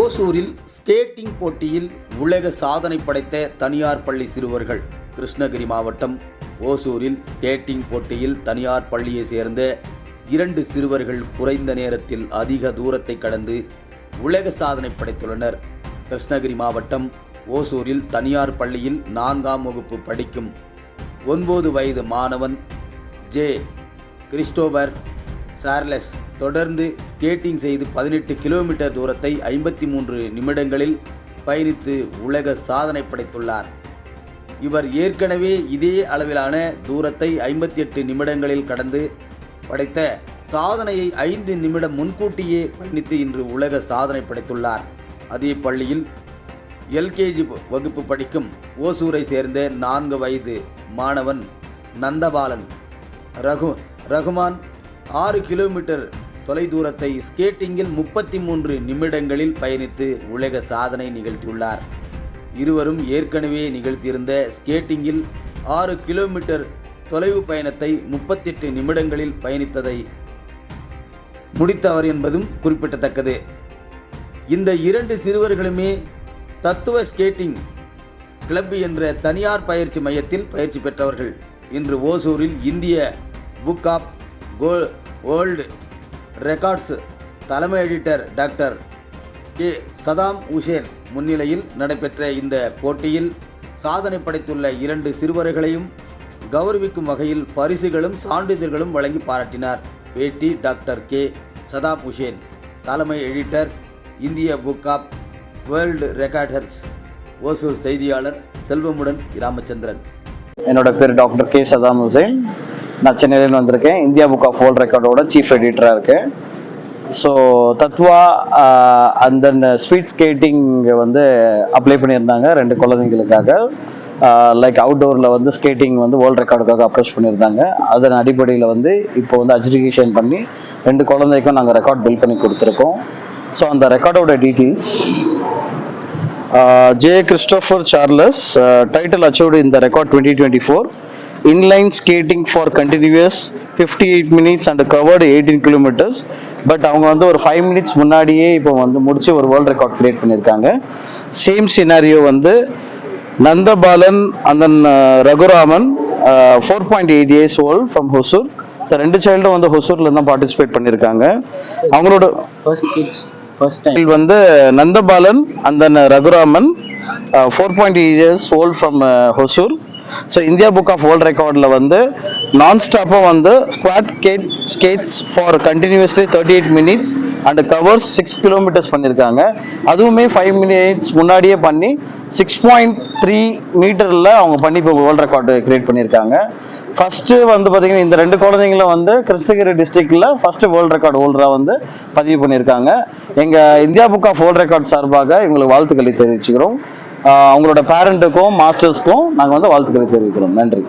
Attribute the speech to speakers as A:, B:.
A: ஓசூரில் ஸ்கேட்டிங் போட்டியில் உலக சாதனை படைத்த தனியார் பள்ளி சிறுவர்கள் கிருஷ்ணகிரி மாவட்டம். ஓசூரில் ஸ்கேட்டிங் போட்டியில் தனியார் பள்ளியை சேர்ந்த இரண்டு சிறுவர்கள் குறைந்த நேரத்தில் அதிக தூரத்தை கடந்து உலக சாதனை படைத்துள்ளனர். கிருஷ்ணகிரி மாவட்டம் ஓசூரில் தனியார் பள்ளியில் நான்காம் வகுப்பு படிக்கும் ஒன்பது வயது மாணவன் ஜே. Christopher Charles. தொடர்ந்து ஸ்கேட்டிங் செய்து பதினெட்டு கிலோமீட்டர் தூரத்தை ஐம்பத்தி மூன்று நிமிடங்களில் பயணித்து உலக சாதனை படைத்துள்ளார். இவர் ஏற்கனவே இதே அளவிலான தூரத்தை ஐம்பத்தி எட்டு நிமிடங்களில் கடந்து படைத்த சாதனையை ஐந்து நிமிடம் முன்கூட்டியே பயணித்து இன்று உலக சாதனை படைத்துள்ளார். அதே பள்ளியில் எல்கேஜி வகுப்பு படிக்கும் ஓசூரை சேர்ந்த நான்கு வயது மாணவன் நந்தபாலன். ரகு ரகுமான் ஆறு கிலோமீட்டர் தொலைதூரத்தை ஸ்கேட்டிங்கில் முப்பத்தி மூன்று நிமிடங்களில் பயணித்து உலக சாதனை நிகழ்த்தியுள்ளார். இருவரும் ஏற்கனவே நிகழ்த்தியிருந்த ஸ்கேட்டிங்கில் ஆறு கிலோமீட்டர் தொலைவு பயணத்தை முப்பத்தெட்டு நிமிடங்களில் பயணித்ததை முடித்தவர் என்பதும் குறிப்பிடத்தக்கது இந்த இரண்டு சிறுவர்களுமே தத்துவ ஸ்கேட்டிங் கிளப் என்ற தனியார் பயிற்சி மையத்தில் பயிற்சி பெற்றவர்கள். இன்று ஓசூரில் இந்திய புக் ஆஃப் கோ வேர்ல்டு ரெக்கார்ட்ஸ் தலைமை editor doctor K. Saddam Hussain முன்னிலையில் நடைபெற்ற இந்த போட்டியில் சாதனை படைத்துள்ள இரண்டு சிறுவர்களையும் கௌரவிக்கும் வகையில் பரிசுகளும் சான்றிதழ்களும் வழங்கி பாராட்டினார். பேட்டி டாக்டர் கே. சதாம் உஷேன் தலைமை எடிட்டர் இந்திய book of world records Hosur செய்தியாளர் செல்வமுடன் ராமச்சந்திரன்
B: என்னோட பேர் டாக்டர் கே சதாம் ஹுசைன். நான் சென்னையிலேருந்து வந்திருக்கேன். இந்தியா புக் ஆஃப் வேர்ல்ட் ரெக்கார்டோட சீஃப் எடிட்டராக இருக்கேன். ஸோ தத்வா அந்த ஸ்பீட் ஸ்கேட்டிங் வந்து அப்ளை பண்ணியிருந்தாங்க. ரெண்டு குழந்தைங்களுக்காக. லைக் அவுட்டோரில் வந்து ஸ்கேட்டிங் வந்து வேர்ல்ட் ரெக்கார்டுக்காக அப்ரோச் பண்ணியிருந்தாங்க. அதன் அடிப்படையில் வந்து இப்போ வந்து அஜிடிகேஷன் பண்ணி ரெண்டு குழந்தைக்கும் நாங்கள் ரெக்கார்ட் பில் பண்ணி கொடுத்துருக்கோம். ஸோ அந்த ரெக்கார்டோட details J J. Christopher Charles, uh, title achieved in the record 2024. Inline skating for continuous 58 minutes and covered 18 kilometers. But அவங்க வந்து ஒரு ஃபைவ் மினிட்ஸ் முன்னாடியே இப்போ வந்து முடிச்சு ஒரு வேர்ல்ட் ரெக்கார்ட் கிரியேட் பண்ணியிருக்காங்க சேம் சினாரியோ வந்து நந்தபாலன் அந்த uh, Raghuraman four point eight years old from Hosur so ரெண்டு சைல்டும் வந்து ஹொசூர்ல தான் பார்ட்டிசிபேட் பண்ணியிருக்காங்க அவங்களோட
C: ஃபர்ஸ்ட்
B: டைம் வந்து நந்தபாலன் அந்த Raghuraman four point years old from Hosur so India book of world ரெக்கார்டில் வந்து நான் ஸ்டாப்பாக வந்து squad cat skates for continuously thirty eight minutes and covers six kilometres பண்ணியிருக்காங்க அதுவுமே ஃபைவ் மினிட்ஸ் முன்னாடியே பண்ணி சிக்ஸ் பாயிண்ட் த்ரீ மீட்டரில் அவங்க பண்ணி இப்போ வேர்ல்ட் ரெக்கார்டு கிரியேட் பண்ணியிருக்காங்க ஃபர்ஸ்ட் வந்து பார்த்தீங்கன்னா இந்த ரெண்டு குழந்தைங்களும் வந்து கிருஷ்ணகிரி டிஸ்ட்ரிக்ட்ல ஃபர்ஸ்ட் வேர்ல்டு ரெக்கார்டு ஹோல்டரா வந்து பதிவு பண்ணியிருக்காங்க. எங்க India book of world record சார்பாக இவங்களுக்கு வாழ்த்துக்களை தெரிவிச்சுக்கிறோம். அவங்களோட பேரண்ட்டுக்கும் மாஸ்டர்ஸ்க்கும் நாங்கள் வந்து வாழ்த்துக்களை தெரிவிக்கிறோம். நன்றி.